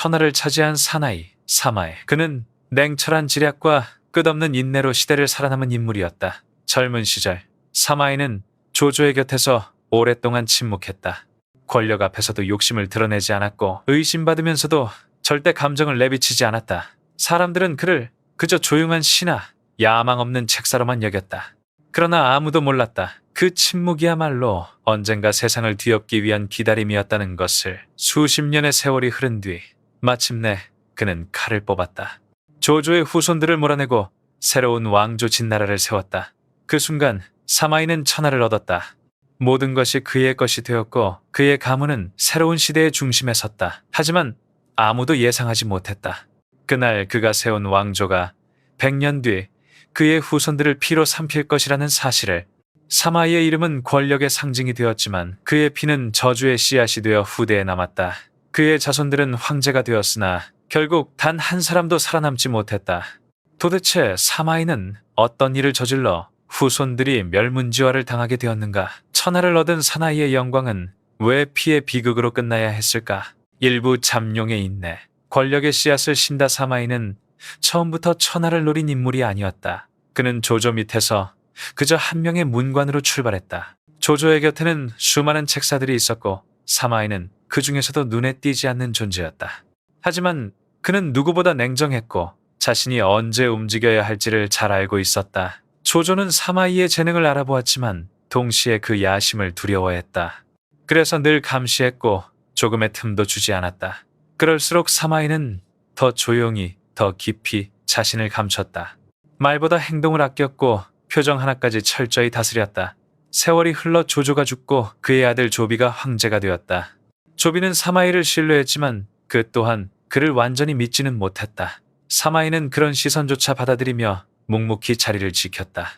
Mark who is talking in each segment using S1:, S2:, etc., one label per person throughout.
S1: 천하를 차지한 사나이 사마에 그는 냉철한 지략과 끝없는 인내로 시대를 살아남은 인물이었다. 젊은 시절 사마이는 조조의 곁에서 오랫동안 침묵했다. 권력 앞에서도 욕심을 드러내지 않았고 의심받으면서도 절대 감정을 내비치지 않았다. 사람들은 그를 그저 조용한 신하, 야망 없는 책사로만 여겼다. 그러나 아무도 몰랐다. 그 침묵이야말로 언젠가 세상을 뒤엎기 위한 기다림이었다는 것을 수십 년의 세월이 흐른 뒤 마침내 그는 칼을 뽑았다. 조조의 후손들을 몰아내고 새로운 왕조 진나라를 세웠다. 그 순간 사마이는 천하를 얻었다. 모든 것이 그의 것이 되었고 그의 가문은 새로운 시대의 중심에 섰다. 하지만 아무도 예상하지 못했다. 그날 그가 세운 왕조가 100년 뒤 그의 후손들을 피로 삼킬 것이라는 사실을 사마이의 이름은 권력의 상징이 되었지만 그의 피는 저주의 씨앗이 되어 후대에 남았다. 그의 자손들은 황제가 되었으나 결국 단 한 사람도 살아남지 못했다. 도대체 사마이는 어떤 일을 저질러 후손들이 멸문지화를 당하게 되었는가? 천하를 얻은 사나이의 영광은 왜 피의 비극으로 끝나야 했을까? 일부 잠룡의 인내, 권력의 씨앗을 신다 사마이는 처음부터 천하를 노린 인물이 아니었다. 그는 조조 밑에서 그저 한 명의 문관으로 출발했다. 조조의 곁에는 수많은 책사들이 있었고 사마이는 그 중에서도 눈에 띄지 않는 존재였다. 하지만 그는 누구보다 냉정했고 자신이 언제 움직여야 할지를 잘 알고 있었다. 조조는 사마이의 재능을 알아보았지만 동시에 그 야심을 두려워했다. 그래서 늘 감시했고 조금의 틈도 주지 않았다. 그럴수록 사마이는 더 조용히 더 깊이 자신을 감췄다. 말보다 행동을 아꼈고 표정 하나까지 철저히 다스렸다. 세월이 흘러 조조가 죽고 그의 아들 조비가 황제가 되었다. 조비는 사마이를 신뢰했지만 그 또한 그를 완전히 믿지는 못했다. 사마이는 그런 시선조차 받아들이며 묵묵히 자리를 지켰다.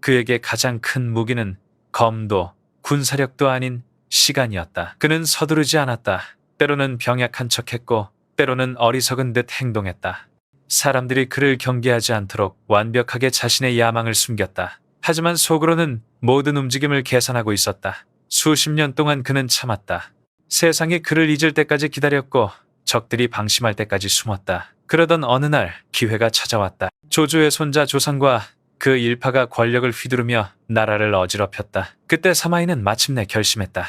S1: 그에게 가장 큰 무기는 검도, 군사력도 아닌 시간이었다. 그는 서두르지 않았다. 때로는 병약한 척했고 때로는 어리석은 듯 행동했다. 사람들이 그를 경계하지 않도록 완벽하게 자신의 야망을 숨겼다. 하지만 속으로는 모든 움직임을 계산하고 있었다. 수십 년 동안 그는 참았다. 세상이 그를 잊을 때까지 기다렸고 적들이 방심할 때까지 숨었다. 그러던 어느 날 기회가 찾아왔다. 조조의 손자 조상과 그 일파가 권력을 휘두르며 나라를 어지럽혔다. 그때 사마이는 마침내 결심했다.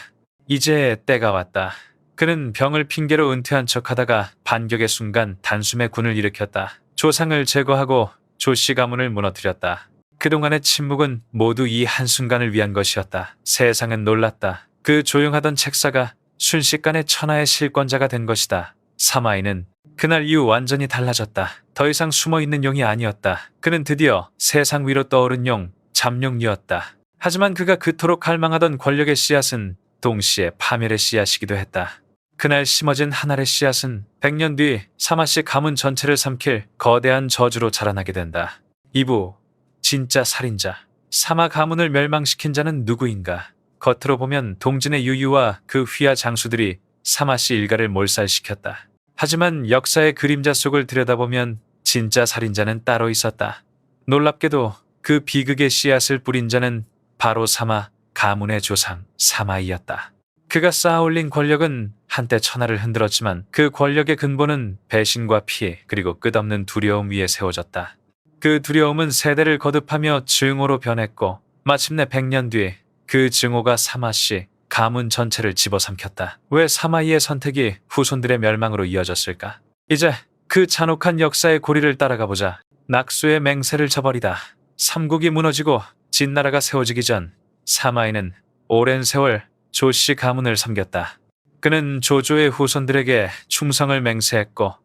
S1: 이제 때가 왔다. 그는 병을 핑계로 은퇴한 척하다가 반격의 순간 단숨에 군을 일으켰다. 조상을 제거하고 조씨 가문을 무너뜨렸다. 그동안의 침묵은 모두 이 한순간을 위한 것이었다. 세상은 놀랐다. 그 조용하던 책사가 순식간에 천하의 실권자가 된 것이다. 사마이는 그날 이후 완전히 달라졌다. 더 이상 숨어 있는 용이 아니었다. 그는 드디어 세상 위로 떠오른 용, 잠룡이었다. 하지만 그가 그토록 갈망하던 권력의 씨앗은 동시에 파멸의 씨앗이기도 했다. 그날 심어진 한 알의 씨앗은 100년 뒤 사마씨 가문 전체를 삼킬 거대한 저주로 자라나게 된다. 2부 진짜 살인자 사마 가문을 멸망시킨 자는 누구인가? 겉으로 보면 동진의 유유와 그 휘하 장수들이 사마씨 일가를 몰살시켰다. 하지만 역사의 그림자 속을 들여다보면 진짜 살인자는 따로 있었다. 놀랍게도 그 비극의 씨앗을 뿌린 자는 바로 사마 가문의 조상 사마이였다. 그가 쌓아올린 권력은 한때 천하를 흔들었지만 그 권력의 근본은 배신과 피해 그리고 끝없는 두려움 위에 세워졌다. 그 두려움은 세대를 거듭하며 증오로 변했고 마침내 100년 뒤 그 증오가 사마씨 가문 전체를 집어삼켰다. 왜 사마이의 선택이 후손들의 멸망으로 이어졌을까? 이제 그 잔혹한 역사의 고리를 따라가 보자. 낙수의 맹세를 저버리다. 삼국이 무너지고 진나라가 세워지기 전 사마이는 오랜 세월 조씨 가문을 섬겼다. 그는 조조의 후손들에게 충성을 맹세했고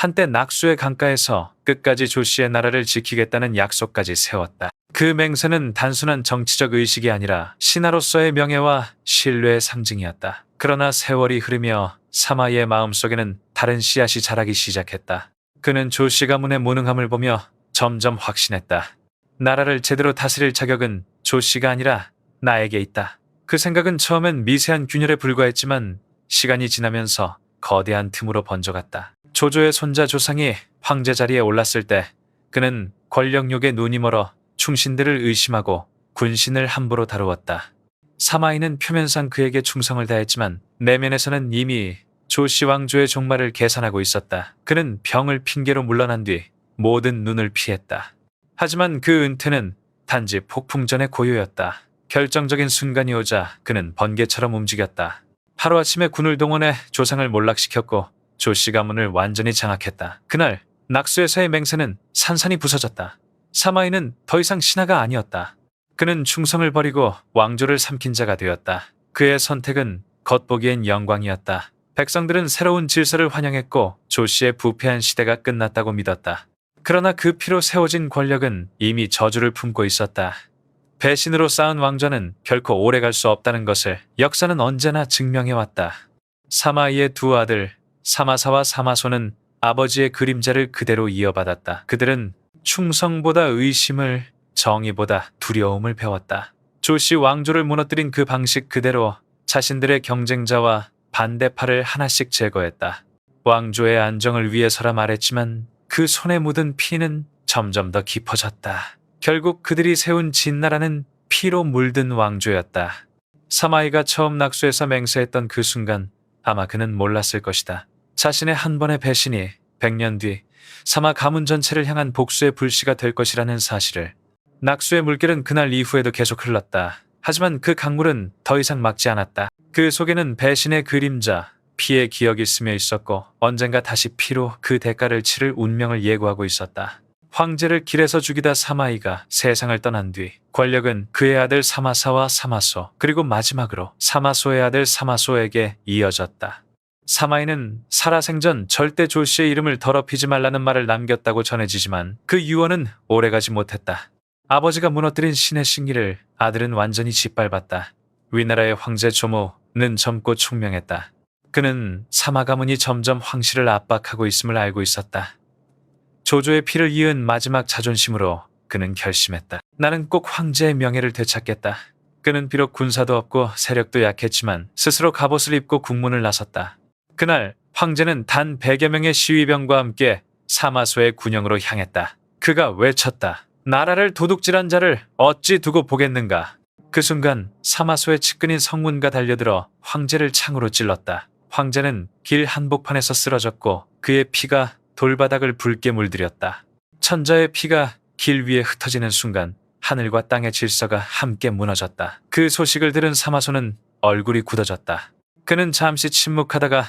S1: 한때 낙수의 강가에서 끝까지 조씨의 나라를 지키겠다는 약속까지 세웠다. 그 맹세는 단순한 정치적 의식이 아니라 신하로서의 명예와 신뢰의 상징이었다. 그러나 세월이 흐르며 사마이의 마음속에는 다른 씨앗이 자라기 시작했다. 그는 조씨 가문의 무능함을 보며 점점 확신했다. 나라를 제대로 다스릴 자격은 조씨가 아니라 나에게 있다. 그 생각은 처음엔 미세한 균열에 불과했지만 시간이 지나면서 거대한 틈으로 번져갔다. 조조의 손자 조상이 황제 자리에 올랐을 때 그는 권력욕에 눈이 멀어 충신들을 의심하고 군신을 함부로 다루었다. 사마이는 표면상 그에게 충성을 다했지만 내면에서는 이미 조씨 왕조의 종말을 계산하고 있었다. 그는 병을 핑계로 물러난 뒤 모든 눈을 피했다. 하지만 그 은퇴는 단지 폭풍전의 고요였다. 결정적인 순간이 오자 그는 번개처럼 움직였다. 하루아침에 군을 동원해 조상을 몰락시켰고 조씨 가문을 완전히 장악했다. 그날 낙수에서의 맹세는 산산이 부서졌다. 사마이는 더 이상 신하가 아니었다. 그는 충성을 버리고 왕조를 삼킨 자가 되었다. 그의 선택은 겉보기엔 영광이었다. 백성들은 새로운 질서를 환영했고 조씨의 부패한 시대가 끝났다고 믿었다. 그러나 그 피로 세워진 권력은 이미 저주를 품고 있었다. 배신으로 쌓은 왕좌는 결코 오래갈 수 없다는 것을 역사는 언제나 증명해왔다. 사마이의 두 아들 사마사와 사마소는 아버지의 그림자를 그대로 이어받았다. 그들은 충성보다 의심을 정의보다 두려움을 배웠다. 조씨 왕조를 무너뜨린 그 방식 그대로 자신들의 경쟁자와 반대파를 하나씩 제거했다. 왕조의 안정을 위해서라 말했지만 그 손에 묻은 피는 점점 더 깊어졌다. 결국 그들이 세운 진나라는 피로 물든 왕조였다. 사마이가 처음 낙수에서 맹세했던 그 순간 아마 그는 몰랐을 것이다. 자신의 한 번의 배신이 100년 뒤 사마 가문 전체를 향한 복수의 불씨가 될 것이라는 사실을 낙수의 물결은 그날 이후에도 계속 흘렀다. 하지만 그 강물은 더 이상 막지 않았다. 그 속에는 배신의 그림자, 피의 기억이 스며 있었고 언젠가 다시 피로 그 대가를 치를 운명을 예고하고 있었다. 황제를 길에서 죽이다 사마이가 세상을 떠난 뒤 권력은 그의 아들 사마사와 사마소 그리고 마지막으로 사마소의 아들 사마소에게 이어졌다. 사마이는 살아생전 절대 조씨의 이름을 더럽히지 말라는 말을 남겼다고 전해지지만 그 유언은 오래가지 못했다. 아버지가 무너뜨린 신의 신기를 아들은 완전히 짓밟았다. 위나라의 황제 조모는 젊고 총명했다. 그는 사마 가문이 점점 황실을 압박하고 있음을 알고 있었다. 조조의 피를 이은 마지막 자존심으로 그는 결심했다. 나는 꼭 황제의 명예를 되찾겠다. 그는 비록 군사도 없고 세력도 약했지만 스스로 갑옷을 입고 국문을 나섰다. 그날 황제는 단 100여 명의 시위병과 함께 사마소의 군영으로 향했다. 그가 외쳤다. 나라를 도둑질한 자를 어찌 두고 보겠는가. 그 순간 사마소의 측근인 성문가 달려들어 황제를 창으로 찔렀다. 황제는 길 한복판에서 쓰러졌고 그의 피가 돌바닥을 붉게 물들였다. 천자의 피가 길 위에 흩어지는 순간 하늘과 땅의 질서가 함께 무너졌다. 그 소식을 들은 사마소는 얼굴이 굳어졌다. 그는 잠시 침묵하다가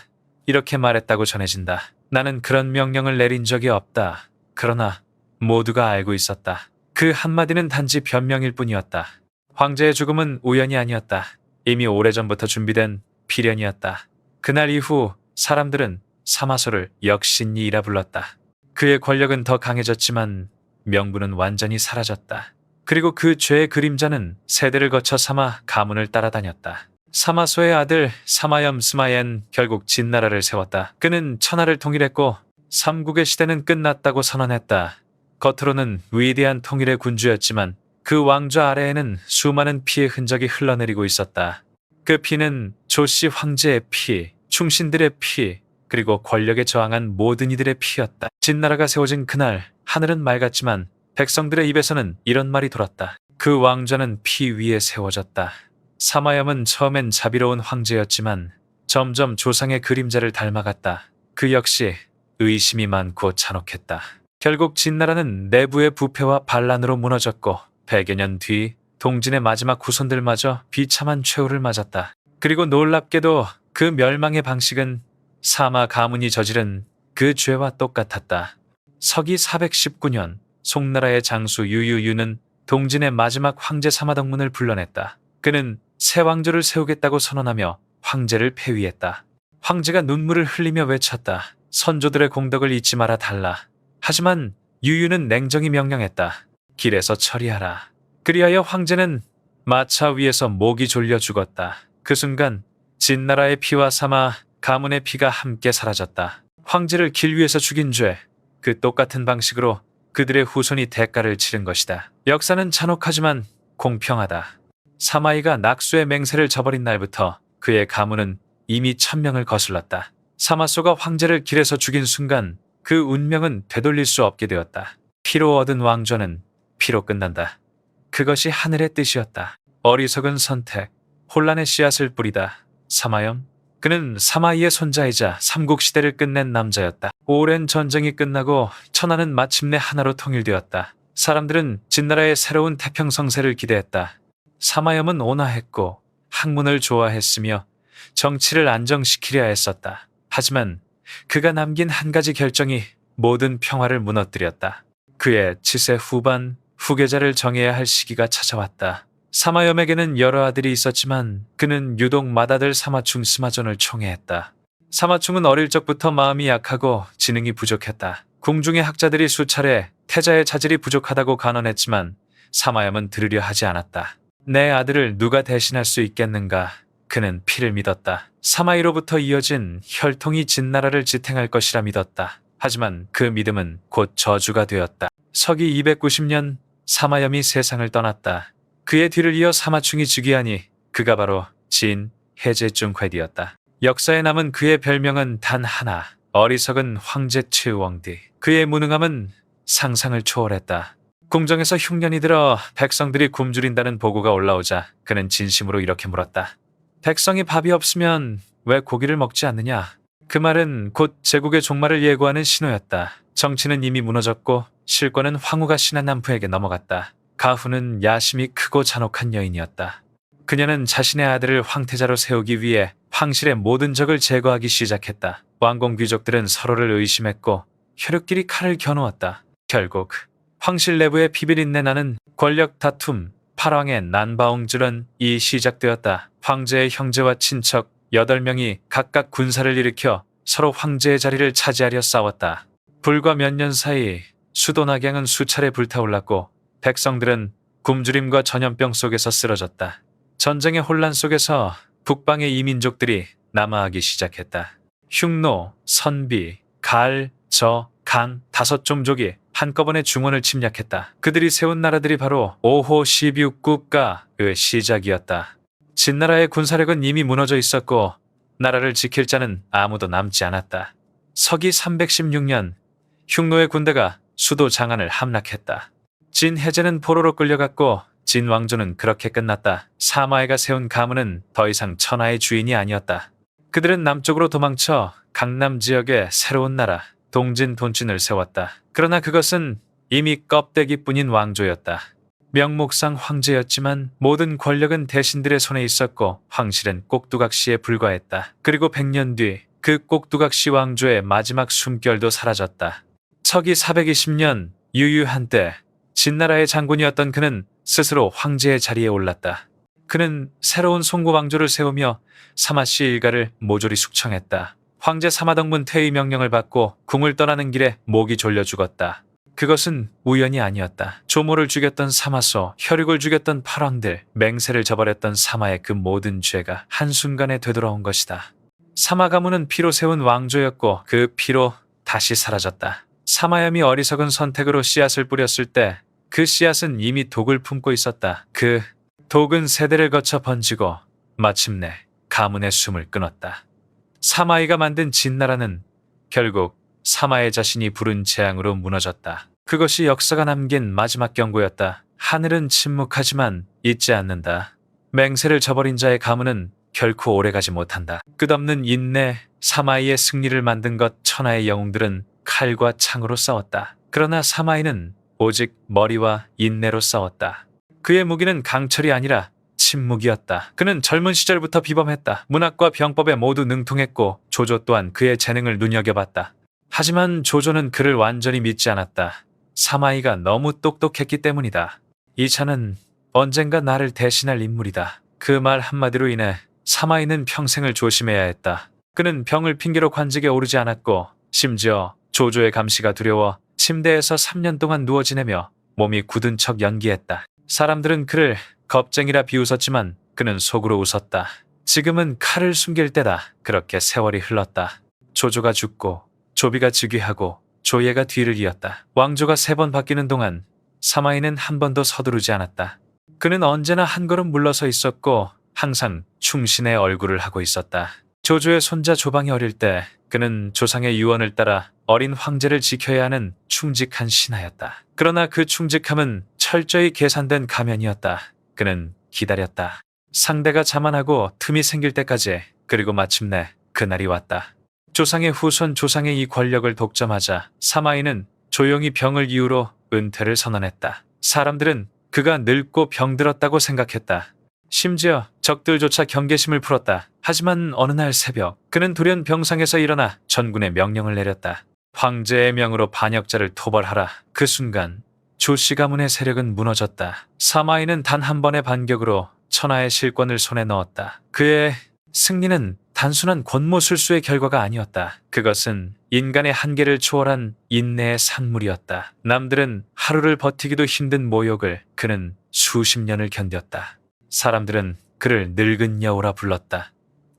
S1: 이렇게 말했다고 전해진다. 나는 그런 명령을 내린 적이 없다. 그러나 모두가 알고 있었다. 그 한마디는 단지 변명일 뿐이었다. 황제의 죽음은 우연이 아니었다. 이미 오래전부터 준비된 필연이었다. 그날 이후 사람들은 사마소를 역신이라 불렀다. 그의 권력은 더 강해졌지만 명분은 완전히 사라졌다. 그리고 그 죄의 그림자는 세대를 거쳐 사마 가문을 따라다녔다. 사마소의 아들 사마염 스마엔 결국 진나라를 세웠다. 그는 천하를 통일했고 삼국의 시대는 끝났다고 선언했다. 겉으로는 위대한 통일의 군주였지만 그 왕좌 아래에는 수많은 피의 흔적이 흘러내리고 있었다. 그 피는 조씨 황제의 피, 충신들의 피, 그리고 권력에 저항한 모든 이들의 피였다. 진나라가 세워진 그날 하늘은 맑았지만 백성들의 입에서는 이런 말이 돌았다. 그 왕좌는 피 위에 세워졌다. 사마염은 처음엔 자비로운 황제였지만 점점 조상의 그림자를 닮아갔다. 그 역시 의심이 많고 잔혹했다. 결국 진나라는 내부의 부패와 반란으로 무너졌고 100여 년 뒤 동진의 마지막 후손들마저 비참한 최후를 맞았다. 그리고 놀랍게도 그 멸망의 방식은 사마 가문이 저지른 그 죄와 똑같았다. 서기 419년 송나라의 장수 유유유는 동진의 마지막 황제 사마덕문을 불러냈다. 그는 새 왕조를 세우겠다고 선언하며 황제를 폐위했다. 황제가 눈물을 흘리며 외쳤다. 선조들의 공덕을 잊지 마라 달라. 하지만 유유는 냉정히 명령했다. 길에서 처리하라. 그리하여 황제는 마차 위에서 목이 졸려 죽었다. 그 순간 진나라의 피와 사마 가문의 피가 함께 사라졌다. 황제를 길 위에서 죽인 죄, 그 똑같은 방식으로 그들의 후손이 대가를 치른 것이다. 역사는 잔혹하지만 공평하다. 사마이가 낙수의 맹세를 저버린 날부터 그의 가문은 이미 천명을 거슬렀다. 사마소가 황제를 길에서 죽인 순간 그 운명은 되돌릴 수 없게 되었다. 피로 얻은 왕좌는 피로 끝난다. 그것이 하늘의 뜻이었다. 어리석은 선택, 혼란의 씨앗을 뿌리다. 사마염, 그는 사마이의 손자이자 삼국시대를 끝낸 남자였다. 오랜 전쟁이 끝나고 천하는 마침내 하나로 통일되었다. 사람들은 진나라의 새로운 태평성세를 기대했다. 사마염은 온화했고 학문을 좋아했으며 정치를 안정시키려 했었다. 하지만 그가 남긴 한 가지 결정이 모든 평화를 무너뜨렸다. 그의 치세 후반 후계자를 정해야 할 시기가 찾아왔다. 사마염에게는 여러 아들이 있었지만 그는 유독 맏아들 사마충 스마존을 총애했다. 사마충은 어릴 적부터 마음이 약하고 지능이 부족했다. 궁중의 학자들이 수차례 태자의 자질이 부족하다고 간언했지만 사마염은 들으려 하지 않았다. 내 아들을 누가 대신할 수 있겠는가? 그는 피를 믿었다. 사마이로부터 이어진 혈통이 진나라를 지탱할 것이라 믿었다. 하지만 그 믿음은 곧 저주가 되었다. 서기 290년 사마염이 세상을 떠났다. 그의 뒤를 이어 사마충이 즉위하니 그가 바로 진 해제중회디였다. 역사에 남은 그의 별명은 단 하나, 어리석은 황제 최왕디. 그의 무능함은 상상을 초월했다. 궁정에서 흉년이 들어 백성들이 굶주린다는 보고가 올라오자 그는 진심으로 이렇게 물었다. 백성이 밥이 없으면 왜 고기를 먹지 않느냐? 그 말은 곧 제국의 종말을 예고하는 신호였다. 정치는 이미 무너졌고 실권은 황후가 신한 남부에게 넘어갔다. 가후는 야심이 크고 잔혹한 여인이었다. 그녀는 자신의 아들을 황태자로 세우기 위해 황실의 모든 적을 제거하기 시작했다. 왕공 귀족들은 서로를 의심했고 혈육끼리 칼을 겨누었다. 결국 황실 내부의 비밀인내 나는 권력 다툼, 팔왕의 난바옹주런 이 시작되었다. 황제의 형제와 친척 8명이 각각 군사를 일으켜 서로 황제의 자리를 차지하려 싸웠다. 불과 몇 년 사이 수도 낙양은 수차례 불타올랐고 백성들은 굶주림과 전염병 속에서 쓰러졌다. 전쟁의 혼란 속에서 북방의 이민족들이 남하하기 시작했다. 흉노, 선비, 갈, 저, 강 다섯 종족이 한꺼번에 중원을 침략했다. 그들이 세운 나라들이 바로 5호 12국가의 시작이었다. 진나라의 군사력은 이미 무너져 있었고 나라를 지킬 자는 아무도 남지 않았다. 서기 316년 흉노의 군대가 수도 장안을 함락했다. 진 해제는 포로로 끌려갔고 진 왕조는 그렇게 끝났다. 사마에가 세운 가문은 더 이상 천하의 주인이 아니었다. 그들은 남쪽으로 도망쳐 강남 지역의 새로운 나라 동진 돈진을 세웠다. 그러나 그것은 이미 껍데기뿐인 왕조였다. 명목상 황제였지만 모든 권력은 대신들의 손에 있었고 황실은 꼭두각시에 불과했다. 그리고 100년 뒤 그 꼭두각시 왕조의 마지막 숨결도 사라졌다. 서기 420년 유유 한 때 진나라의 장군이었던 그는 스스로 황제의 자리에 올랐다. 그는 새로운 송고 왕조를 세우며 사마씨 일가를 모조리 숙청했다. 황제 사마덕문 퇴위 명령을 받고 궁을 떠나는 길에 목이 졸려 죽었다. 그것은 우연이 아니었다. 조모를 죽였던 사마소, 혈육을 죽였던 팔왕들, 맹세를 저버렸던 사마의 그 모든 죄가 한순간에 되돌아온 것이다. 사마 가문은 피로 세운 왕조였고 그 피로 다시 사라졌다. 사마염이 어리석은 선택으로 씨앗을 뿌렸을 때 그 씨앗은 이미 독을 품고 있었다. 그 독은 세대를 거쳐 번지고 마침내 가문의 숨을 끊었다. 사마이가 만든 진나라는 결국 사마의 자신이 부른 재앙으로 무너졌다. 그것이 역사가 남긴 마지막 경고였다. 하늘은 침묵하지만 잊지 않는다. 맹세를 저버린 자의 가문은 결코 오래가지 못한다. 끝없는 인내, 사마이의 승리를 만든 것 천하의 영웅들은 칼과 창으로 싸웠다. 그러나 사마이는 오직 머리와 인내로 싸웠다. 그의 무기는 강철이 아니라 침묵이었다. 그는 젊은 시절부터 비범했다. 문학과 병법에 모두 능통했고 조조 또한 그의 재능을 눈여겨봤다. 하지만 조조는 그를 완전히 믿지 않았다. 사마이가 너무 똑똑했기 때문이다. 이 차는 언젠가 나를 대신할 인물이다. 그 말 한마디로 인해 사마이는 평생을 조심해야 했다. 그는 병을 핑계로 관직에 오르지 않았고 심지어 조조의 감시가 두려워 침대에서 3년 동안 누워 지내며 몸이 굳은 척 연기했다. 사람들은 그를 겁쟁이라 비웃었지만 그는 속으로 웃었다. 지금은 칼을 숨길 때다. 그렇게 세월이 흘렀다. 조조가 죽고 조비가 즉위하고 조예가 뒤를 이었다. 왕조가 세 번 바뀌는 동안 사마이는 한 번도 서두르지 않았다. 그는 언제나 한 걸음 물러서 있었고 항상 충신의 얼굴을 하고 있었다. 조조의 손자 조방이 어릴 때 그는 조상의 유언을 따라 어린 황제를 지켜야 하는 충직한 신하였다. 그러나 그 충직함은 철저히 계산된 가면이었다. 그는 기다렸다. 상대가 자만하고 틈이 생길 때까지 그리고 마침내 그날이 왔다. 조상의 후손 조상의 이 권력을 독점하자 사마이는 조용히 병을 이유로 은퇴를 선언했다. 사람들은 그가 늙고 병들었다고 생각했다. 심지어 적들조차 경계심을 풀었다. 하지만 어느 날 새벽 그는 돌연 병상에서 일어나 전군에 명령을 내렸다. 황제의 명으로 반역자를 토벌하라. 그 순간 조씨 가문의 세력은 무너졌다. 사마이는 단 한 번의 반격으로 천하의 실권을 손에 넣었다. 그의 승리는 단순한 권모술수의 결과가 아니었다. 그것은 인간의 한계를 초월한 인내의 산물이었다. 남들은 하루를 버티기도 힘든 모욕을 그는 수십 년을 견뎠다. 사람들은 그를 늙은 여우라 불렀다.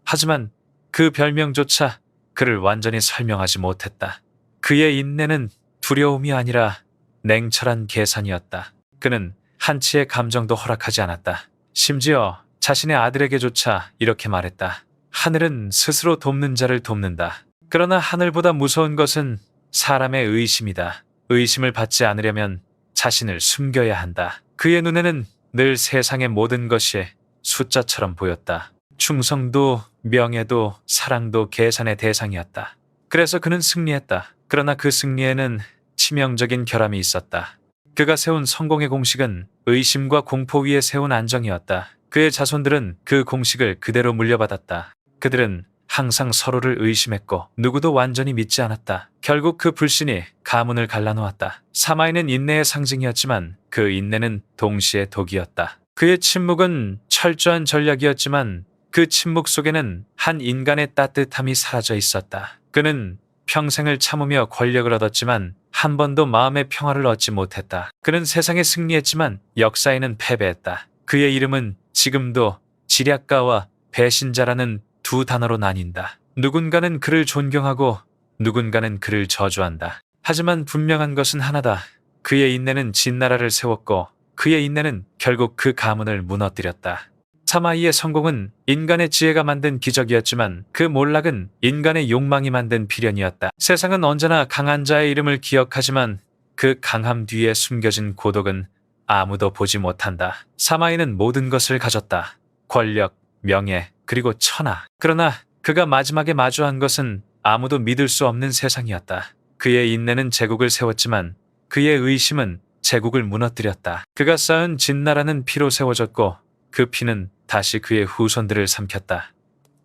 S1: 하지만 그 별명조차 그를 완전히 설명하지 못했다. 그의 인내는 두려움이 아니라 냉철한 계산이었다. 그는 한치의 감정도 허락하지 않았다. 심지어 자신의 아들에게조차 이렇게 말했다. 하늘은 스스로 돕는 자를 돕는다. 그러나 하늘보다 무서운 것은 사람의 의심이다. 의심을 받지 않으려면 자신을 숨겨야 한다. 그의 눈에는 늘 세상의 모든 것이 숫자처럼 보였다. 충성도, 명예도, 사랑도 계산의 대상이었다. 그래서 그는 승리했다. 그러나 그 승리에는 치명적인 결함이 있었다. 그가 세운 성공의 공식은 의심과 공포 위에 세운 안정이었다. 그의 자손들은 그 공식을 그대로 물려받았다. 그들은 항상 서로를 의심했고 누구도 완전히 믿지 않았다. 결국 그 불신이 가문을 갈라놓았다. 사마이는 인내의 상징이었지만 그 인내는 동시에 독이었다. 그의 침묵은 철저한 전략이었지만 그 침묵 속에는 한 인간의 따뜻함이 사라져 있었다. 그는 평생을 참으며 권력을 얻었지만 한 번도 마음의 평화를 얻지 못했다. 그는 세상에 승리했지만 역사에는 패배했다. 그의 이름은 지금도 지략가와 배신자라는 두 단어로 나뉜다. 누군가는 그를 존경하고 누군가는 그를 저주한다. 하지만 분명한 것은 하나다. 그의 인내는 진나라를 세웠고 그의 인내는 결국 그 가문을 무너뜨렸다. 사마이의 성공은 인간의 지혜가 만든 기적이었지만 그 몰락은 인간의 욕망이 만든 비련이었다. 세상은 언제나 강한 자의 이름을 기억하지만 그 강함 뒤에 숨겨진 고독은 아무도 보지 못한다. 사마이는 모든 것을 가졌다. 권력, 명예, 그리고 천하. 그러나 그가 마지막에 마주한 것은 아무도 믿을 수 없는 세상이었다. 그의 인내는 제국을 세웠지만 그의 의심은 제국을 무너뜨렸다. 그가 쌓은 진나라는 피로 세워졌고 그 피는 다시 그의 후손들을 삼켰다.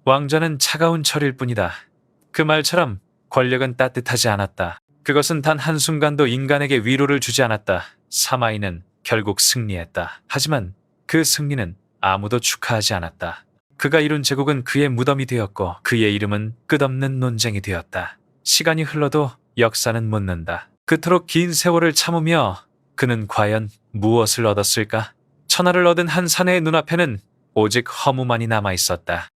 S1: 왕자는 차가운 철일 뿐이다. 그 말처럼 권력은 따뜻하지 않았다. 그것은 단 한순간도 인간에게 위로를 주지 않았다. 사마이는 결국 승리했다. 하지만 그 승리는 아무도 축하하지 않았다. 그가 이룬 제국은 그의 무덤이 되었고 그의 이름은 끝없는 논쟁이 되었다. 시간이 흘러도 역사는 묻는다. 그토록 긴 세월을 참으며 그는 과연 무엇을 얻었을까? 천하를 얻은 한 사내의 눈앞에는 오직 허무만이 남아 있었다.